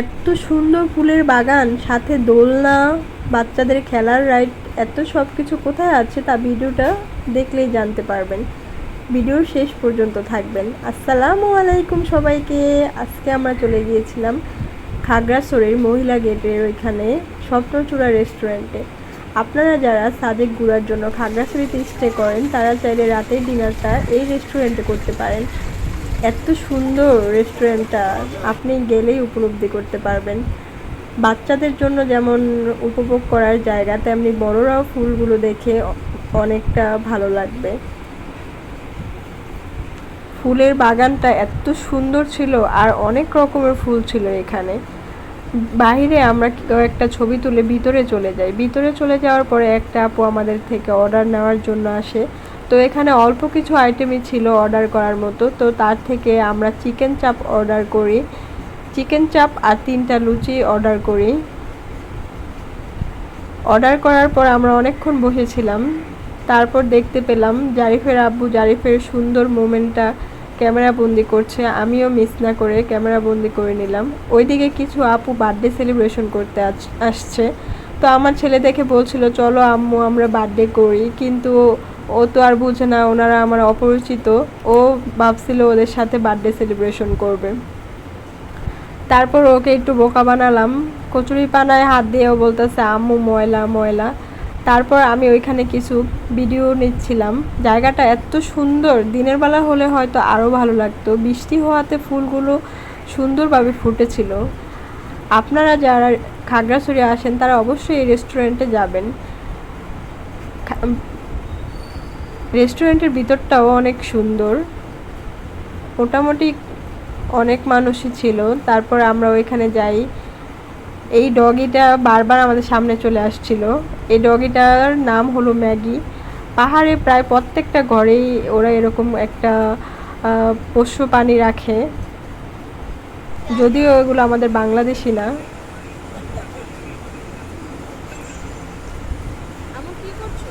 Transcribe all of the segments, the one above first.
এত সুন্দর ফুলের বাগান, সাথে দোলনা, বাচ্চাদের খেলার রাইড এত সব কিছু কোথায় আছে তা ভিডিওটা দেখলেই জানতে পারবেন। ভিডিওর শেষ পর্যন্ত থাকবেন। আসসালামু আলাইকুম সবাইকে। আজকে আমরা চলে গিয়েছিলাম খাগড়াছড়ির মহিলা গেটের ওইখানে স্বপ্নচূড়া রেস্টুরেন্টে আপনারা যারা সাদেক ঘোরার জন্য খাগড়াছড়িতে স্টে করেন, তারা চাইলে রাতের ডিনারটা এই রেস্টুরেন্টে করতে পারেন। এত সুন্দর রেস্টুরেন্টটা আপনি গেলেই উপলব্ধি করতে পারবেন। বাচ্চাদের জন্য যেমন উপভোগ করার জায়গা, তেমনি বড়রাও ফুলগুলো দেখে অনেকটা ভালো লাগবে। ফুলের বাগানটা এত সুন্দর ছিল আর অনেক রকমের ফুল ছিল এখানে। বাইরে আমরা একটা ছবি তুলে ভিতরে চলে যাই। ভিতরে চলে যাওয়ার পরে একটা আপু আমাদের থেকে অর্ডার নেওয়ার জন্য আসে। তো এখানে অল্প কিছু আইটেমই ছিল অর্ডার করার মতো। তো তার থেকে আমরা চিকেন চাপ অর্ডার করি। চিকেন চাপ আর তিনটা লুচি অর্ডার করি। অর্ডার করার পর আমরা অনেকক্ষণ বসেছিলাম। তারপর দেখতে পেলাম জারিফের আব্বু জারিফের সুন্দর মোমেন্টটা ক্যামেরা বন্দি করছে। আমিও মিস না করে ক্যামেরা বন্দি করে নিলাম। ওইদিকে কিছু আপু বার্থডে সেলিব্রেশন করতে আস- আসছে। তো আমার ছেলে দেখে বলছিল, চলো আম্মু, আমরা বার্থডে করি। কিন্তু ও তো আর বুঝে না, ওনারা আমার অপরিচিত। ও ভাবছিল ওদের সাথে বার্থডে সেলিব্রেশন করবে। তারপর ওকে একটু বোকা বানালাম। কচুরি পানায় হাত দিয়ে ও বলতেছে, আম্মু, ময়লা ময়লা। তারপর আমি ওইখানে কিছু ভিডিও নিচ্ছিলাম। জায়গাটা এত সুন্দর, দিনের বেলা হলে হয়তো আরও ভালো লাগতো। বৃষ্টি হওয়াতে ফুলগুলো সুন্দরভাবে ফুটেছিল। আপনারা যারা খাগড়াছড়ি আসেন, তারা অবশ্যই এই রেস্টুরেন্টে যাবেন। রেস্টুরেন্টের ভিতরটাও অনেক সুন্দর। মোটামুটি অনেক মানুষই ছিল। তারপর আমরা ওইখানে যাই। এই ডগিটা বারবার আমাদের সামনে চলে আসছিল। এই ডগিটার নাম হলো ম্যাগি। পাহাড়ে প্রায় প্রত্যেকটা ঘরেই ওরা এরকম একটা পোষ্য প্রাণী রাখে। যদিও এগুলো আমাদের বাংলাদেশি না আমার কি করছ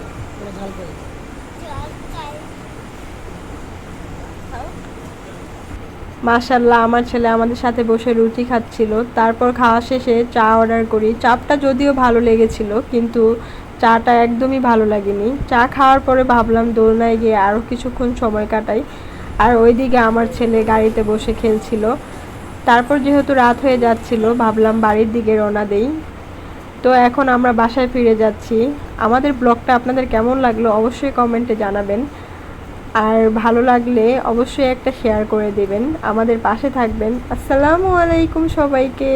মাশাল্লাহ আমার ছেলে আমাদের সাথে বসে রুটি খাচ্ছিল। তারপর খাওয়া শেষে চা অর্ডার করি। চাপটা যদিও ভালো লেগেছিল, কিন্তু চাটা একদমই ভালো লাগেনি। চা খাওয়ার পরে ভাবলাম দোলনায় গিয়ে আরও কিছুক্ষণ সময় কাটাই। আর ওইদিকে আমার ছেলে গাড়িতে বসে খেলছিল। তারপর যেহেতু রাত হয়ে যাচ্ছিল, ভাবলাম বাড়ির দিকে রওনা দেই। তো এখন আমরা বাসায় ফিরে যাচ্ছি। আমাদের ব্লগটা আপনাদের কেমন লাগল অবশ্যই কমেন্টে জানাবেন। আর ভালো লাগলে অবশ্যই একটা শেয়ার করে দেবেন। আমাদের পাশে থাকবেন। আসসালামু আলাইকুম সবাইকে।